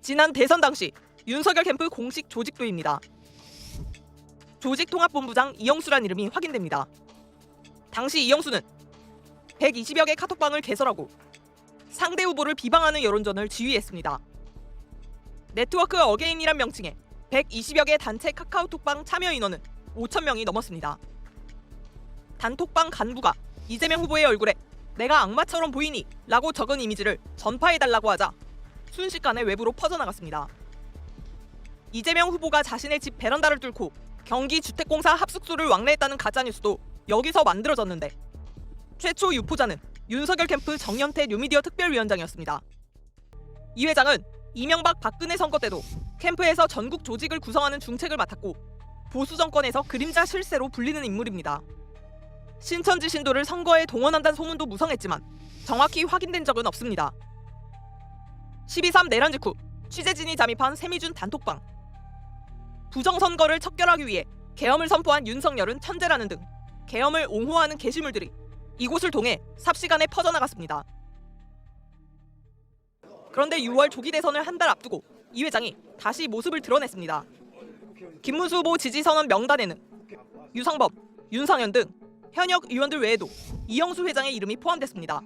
지난 대선 당시 윤석열 캠프 공식 조직도입니다. 조직통합본부장 이영수란 이름이 확인됩니다. 당시 이영수는 120여 개 카톡방을 개설하고 상대 후보를 비방하는 여론전을 지휘했습니다. 네트워크 어게인이란 명칭의 120여 개 단체 카카오톡방 참여 인원은 5천 명이 넘었습니다. 단톡방 간부가 이재명 후보의 얼굴에 내가 악마처럼 보이니? 라고 적은 이미지를 전파해달라고 하자 순식간에 외부로 퍼져나갔습니다. 이재명 후보가 자신의 집 베란다를 뚫고 경기 주택공사 합숙소를 왕래했다는 가짜뉴스도 여기서 만들어졌는데 최초 유포자는 윤석열 캠프 정연태 뉴미디어 특별위원장이었습니다. 이 회장은 이명박 박근혜 선거 때도 캠프에서 전국 조직을 구성하는 중책을 맡았고 보수 정권에서 그림자 실세로 불리는 인물입니다. 신천지 신도를 선거에 동원한다는 소문도 무성했지만 정확히 확인된 적은 없습니다. 12.3 내란 직후 취재진이 잠입한 세미준 단톡방 부정선거를 척결하기 위해 계엄을 선포한 윤석열은 천재라는 등 계엄을 옹호하는 게시물들이 이곳을 통해 삽시간에 퍼져나갔습니다. 그런데 6월 조기 대선을 한 달 앞두고 이 회장이 다시 모습을 드러냈습니다. 김문수 후보 지지 선언 명단에는 유상범, 윤상현 등 현역 의원들 외에도 이영수 회장의 이름이 포함됐습니다.